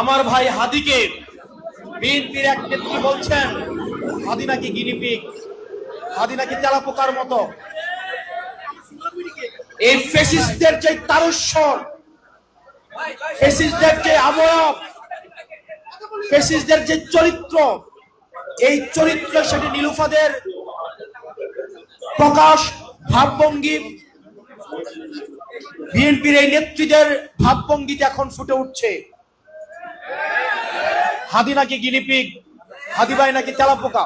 আমার ভাই হাদিকে বিএনপির এক নেত্রী বলছেন, হাদি নাকি গিনিপিক হাদি নাকি তেলাপোকার মতো। এই ফেসিস্টদের যে তারস্বর ফেসিস্টদের যে আবয়ব ফেসিস্টদের যে চরিত্র, এই চরিত্র সেটি নীলুফাদের প্রকাশ ভাবভঙ্গি। বিএনপির এই নেত্রীদের ভাবভঙ্গিতে এখন ফুটে উঠছে। হাদি নাকি গিনিপিগ হাদিবাই নাকি তেলাপোকা?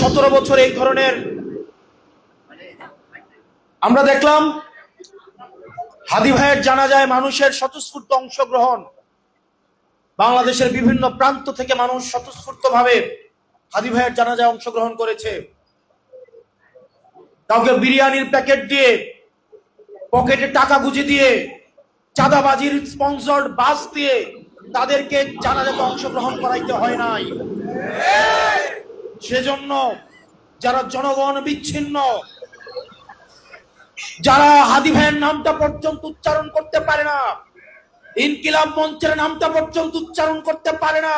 সতেরো বছর এই ধরনের আমরা দেখলাম, হাদি ভাইয়ের জানা যায় মানুষের স্বতঃস্ফূর্ত অংশগ্রহণ। বাংলাদেশের বিভিন্ন প্রান্ত থেকে মানুষ স্বতঃস্ফূর্ত ভাবে হাদি ভাইয়ের জানাজায় অংশগ্রহণ করেছে। কাউকে বিরিয়ানির প্যাকেট দিয়ে, পকেটে টাকা গুজে দিয়ে চাঁদাবাজির স্পন্সর্ড বাস দিয়ে তাদেরকে জানাজাতে অংশগ্রহণ করাইতে হয় নাই। সেজন্য যারা জনগণ বিচ্ছিন্ন, যারা হাদি ভাইয়ের নামটা পর্যন্ত উচ্চারণ করতে পারে না, ইনকিলাব মঞ্চের নামটা পর্যন্ত উচ্চারণ করতে পারে না,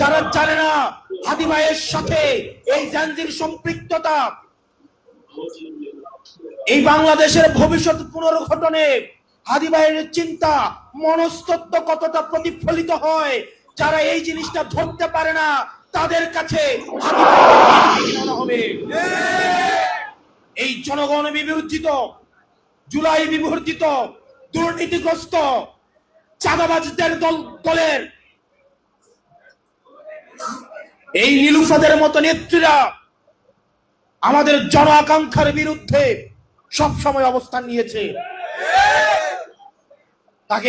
যারা জানে না হাদি ভাইয়ের সাথে এই জাঞ্জির সম্পৃক্ততা, এই বাংলাদেশের ভবিষ্যৎ পুনর্গঠনে হাদি ভাইয়ের চিন্তা মনস্তত্ব কতটা প্রতিফলিত হয়, যারা এই জিনিসটা ধরতে পারে না, তাদের কাছে এই জনগণ বিবর্জিত জুলাই বিবর্জিত দুর্নীতিগ্রস্ত, চাঁদাবাজদের দল, দলের এই নীলুফাদের মতো নেত্রীরা আমাদের জন আকাঙ্ক্ষার বিরুদ্ধে সবসময় অবস্থান নিয়েছে। ¿Para qué?